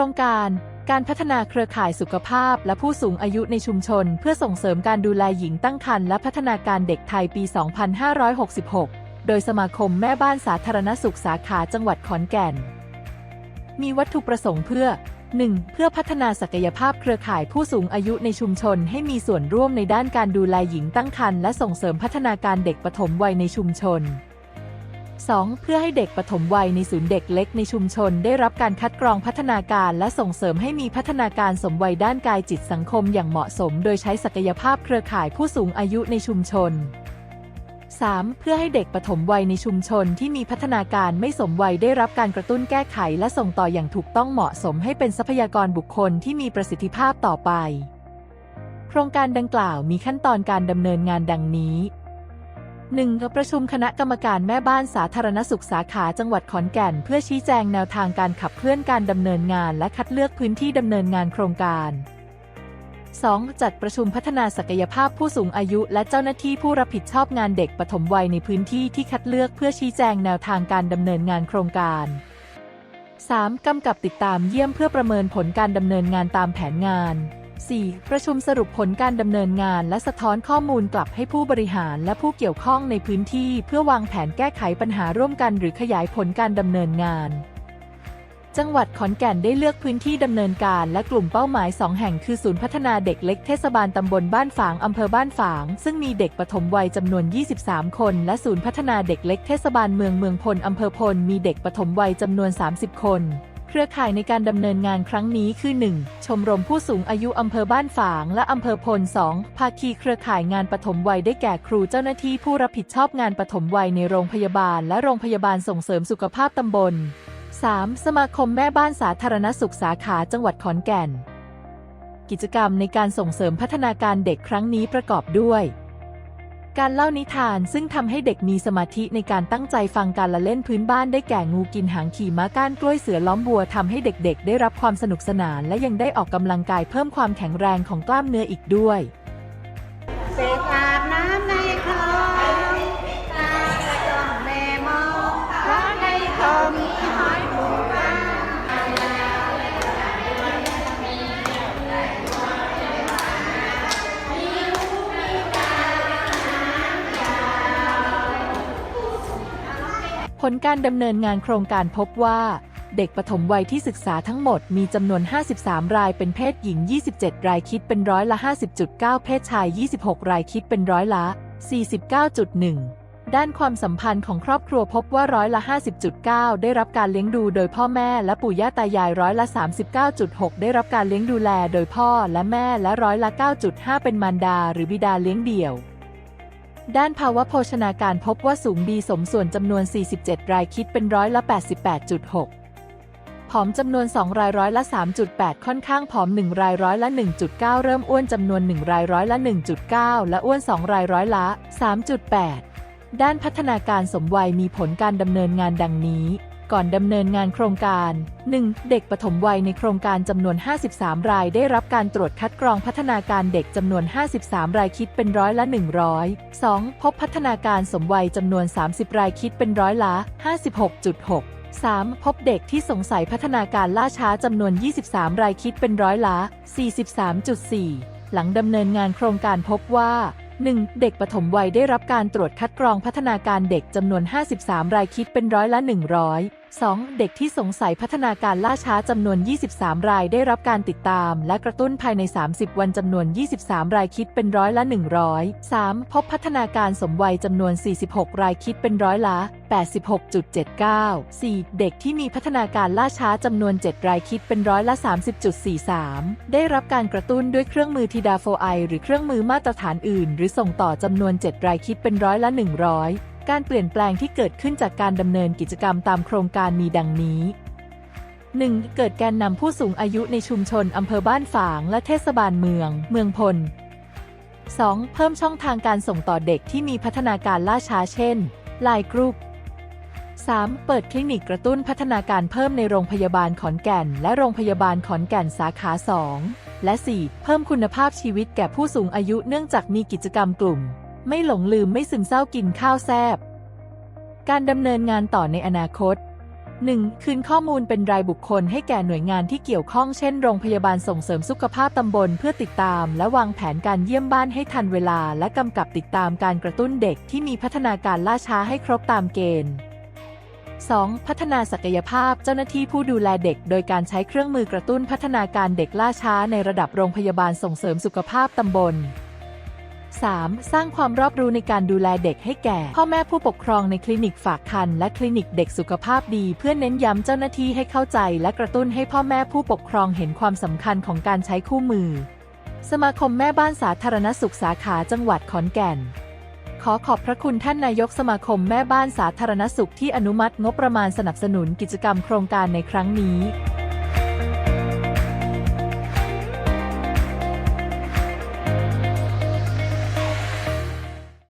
รงการ การพัฒนาเครือข่ายสุขภาพและผู้สูงอายุในชุมชน เพื่อส่งเสริมการดูแลหญิงตั้งครรภ์และพัฒนาการเด็กไทยปี 2566 โดยสมาคมแม่บ้านสาธารณสุขสาขาจังหวัดขอนแก่น มีวัตถุประสงค์เพื่อ 1. เพื่อพัฒนาศักยภาพเครือข่ายผู้สูงอายุในชุมชน ให้มีส่วนร่วมในด้านการดูแลหญิงตั้งครรภ์และส่งเสริมพัฒนาการเด็กปฐมวัยในชุมชน 2. เพื่อให้เด็กปฐมวัยในศูนย์เด็กเล็กในชุมชน ได้รับการคัดกรองพัฒนาการและส่งเสริมให้มีพัฒนาการสมวัยด้านกายจิตสังคมอย่างเหมาะสม โดยใช้ศักยภาพเครือข่ายผู้สูงอายุในชุมชน 3. เพื่อให้เด็กปฐมวัยในชุมชนที่มีพัฒนาการไม่สมวัยได้รับการกระตุ้นแก้ไข และส่งต่ออย่างถูกต้องเหมาะสมให้เป็นทรัพยากรบุคคลที่มีประสิทธิภาพต่อไป โครงการดังกล่าวมีขั้นตอนการดำเนินงานดังนี้ 1. ประชุมคณะกรรมการแม่บ้านสาธารณสุขสาขาจังหวัดขอนแก่น เพื่อชี้แจงแนวทางการขับเคลื่อนการดำเนินงานและคัดเลือกพื้นที่ดำเนินงานโครงการ 2. จัดประชุมพัฒนาศักยภาพผู้สูงอายุ และเจ้าหน้าที่ผู้รับผิดชอบงานเด็กปฐมวัยในพื้นที่ที่คัดเลือกเพื่อชี้แจงแนวทางการดำเนินงานโครงการ 3. กำกับติดตามเยี่ยมเพื่อประเมินผลการดำเนินงานตามแผนงาน 4. ประชุมสรุปผลการดำเนินงานและสะท้อนข้อมูลกลับให้ผู้บริหารและผู้เกี่ยวข้องในพื้นที่ เพื่อวางแผนแก้ไขปัญหาร่วมกัน หรือขยายผลการดำเนินงาน จังหวัดขอนแก่นได้เลือกพื้นที่ดำเนินการและกลุ่มเป้าหมาย 2 แห่งคือศูนย์พัฒนาเด็กเล็กเทศบาลตำบลบ้านฝางอำเภอบ้านฝาง ซึ่งมีเด็กปฐมวัยจำนวน 23 คน และศูนย์พัฒนาเด็กเล็กเทศบาลเมืองเมืองพลอำเภอพลมีเด็กปฐมวัยจำนวน 30 คน เครือข่ายในการดำเนินงานครั้งนี้คือ 1. ชมรมผู้สูงอายุอำเภอบ้านฝาง และอำเภอพล 2. ภาคีเครือข่ายงานปฐมวัยได้แก่ครูเจ้าหน้าที่ผู้รับผิดชอบงานปฐมวัยในโรงพยาบาล และโรงพยาบาลส่งเสริมสุขภาพตำบล 3. สมาคมแม่บ้านสาธารณสุขสาขาจังหวัดขอนแก่น กิจกรรมในการส่งเสริมพัฒนาการเด็กครั้งนี้ประกอบด้วย การเล่านิทานซึ่งทำให้เด็กมีสมาธิในการตั้งใจฟังการละเล่นพื้นบ้านได้แก่งูกินหางขี่ม้าก้านกล้วยเสือล้อมบัวทำให้เด็กๆ ได้รับความสนุกสนาน และยังได้ออกกำลังกายเพิ่มความแข็งแรงของกล้ามเนื้ออีกด้วย ลการดำเนินงานโครงการพบว่า เด็กปฐมวัยที่ศึกษาทั้งหมดมีจำนวน 53 รายเป็นเพศหญิง 27 รายคิดเป็นร้อยละ 50.9 เพศชาย 26 รายคิดเป็นร้อยละ 49.1ด้านความสัมพันธ์ของครอบครัวพบว่าร้อยละ 50.9 ได้รับการเลี้ยงดูโดยพ่อแม่และปู่ย่าตายายร้อยละ 39.6 ได้รับการเลี้ยงดูแลโดยพ่อและแม่และร้อยละ 9.5 เป็นมารดาหรือบิดาเลี้ยงเดี่ยว ด้านภาวะโภชนาการพบว่าสูงดีสมส่วนจำนวน 47 รายคิดเป็นร้อยละ 88.6 ผอมจำนวน 2 รายร้อยละ 3.8 ค่อนข้างผอม 1 รายร้อยละ 1.9 เริ่มอ้วนจำนวน 1 รายร้อยละ 1.9 และอ้วน 2 รายร้อยละ 3.8 ด้านพัฒนาการสมวัยมีผลการดำเนินงานดังนี้ ก่อนดำเนินงานโครงการ 1. เด็กปฐมวัยในโครงการจำนวน 53 ราย ได้รับการตรวจคัดกรองพัฒนาการเด็กจำนวน 53 รายคิดเป็นร้อยละ 100 2. พบพัฒนาการสมวัยจำนวน 30 รายคิดเป็นร้อยละ 56.6 3. พบเด็กที่สงสัยพัฒนาการล่าช้าจำนวน 23 รายคิดเป็นร้อยละ 43.4 หลังดำเนินงานโครงการพบว่า 1. เด็กปฐมวัยได้รับการตรวจคัดกรองพัฒนาการเด็กจำนวน 53 รายคิดเป็นร้อยละ 100 2. เด็กที่สงสัยพัฒนาการล่าช้าจำนวน 23 รายได้รับการติดตาม และกระตุ้นภายใน 30 วันจำนวน 23 รายคิดเป็นร้อยละ 100 3. พบพัฒนาการสมวัยจำนวน 46 รายคิดเป็นร้อยละ 86.79 4. เด็กที่มีพัฒนาการล่าช้าจำนวน 7 รายคิดเป็นร้อยละ 30.43 ได้รับการกระตุ้นด้วยเครื่องมือทีดาโฟไอหรือเครื่องมือมาตรฐานอื่น หรือส่งต่อจำนวน 7 รายคิดเป็นร้อยละ 100 การเปลี่ยนแปลงที่เกิดขึ้นจากการดำเนินกิจกรรมตามโครงการมีดังนี้ 1. เกิดแกนนำผู้สูงอายุในชุมชนอำเภอบ้านฝางและเทศบาลเมือง เมืองพล 2. เพิ่มช่องทางการส่งต่อเด็กที่มีพัฒนาการล่าช้าเช่นไลน์กรุ๊ป 3. เปิดคลินิกกระตุ้นพัฒนาการเพิ่มในโรงพยาบาลขอนแก่น และโรงพยาบาลขอนแก่นสาขา 2 และ 4. เพิ่มคุณภาพชีวิตแก่ผู้สูงอายุเนื่องจากมีกิจกรรมกลุ่ม ไม่หลงลืมไม่ซึมเศร้ากินข้าวแซบ การดำเนินงานต่อในอนาคต 1. คืนข้อมูลเป็นรายบุคคลให้แก่หน่วยงานที่เกี่ยวข้องเช่นโรงพยาบาลส่งเสริมสุขภาพตำบลเพื่อติดตาม และวางแผนการเยี่ยมบ้านให้ทันเวลา และกำกับติดตามการกระตุ้นเด็กที่มีพัฒนาการล่าช้าให้ครบตามเกณฑ์ 2. พัฒนาศักยภาพเจ้าหน้าที่ผู้ดูแลเด็ก โดยการใช้เครื่องมือ กระตุ้นพัฒนาการเด็กล่าช้าในระดับโรงพยาบาลส่งเสริมสุขภาพตำบล 3. สร้างความรอบรู้ในการดูแลเด็กให้แก่ พ่อแม่ผู้ปกครองในคลินิกฝากคันและคลินิกเด็กสุขภาพดี เพื่อเน้นย้ำเจ้าหน้าที่ให้เข้าใจ และกระตุ้นให้พ่อแม่ผู้ปกครองเห็นความสำคัญของการใช้คู่มือ สมาคมแม่บ้านสาธารณสุขสาขาจังหวัดขอนแก่น ขอขอบพระคุณท่านนายกสมาคมแม่บ้านสาธารณสุขที่อนุมัติงบประมาณสนับสนุนกิจกรรมโครงการในครั้งนี้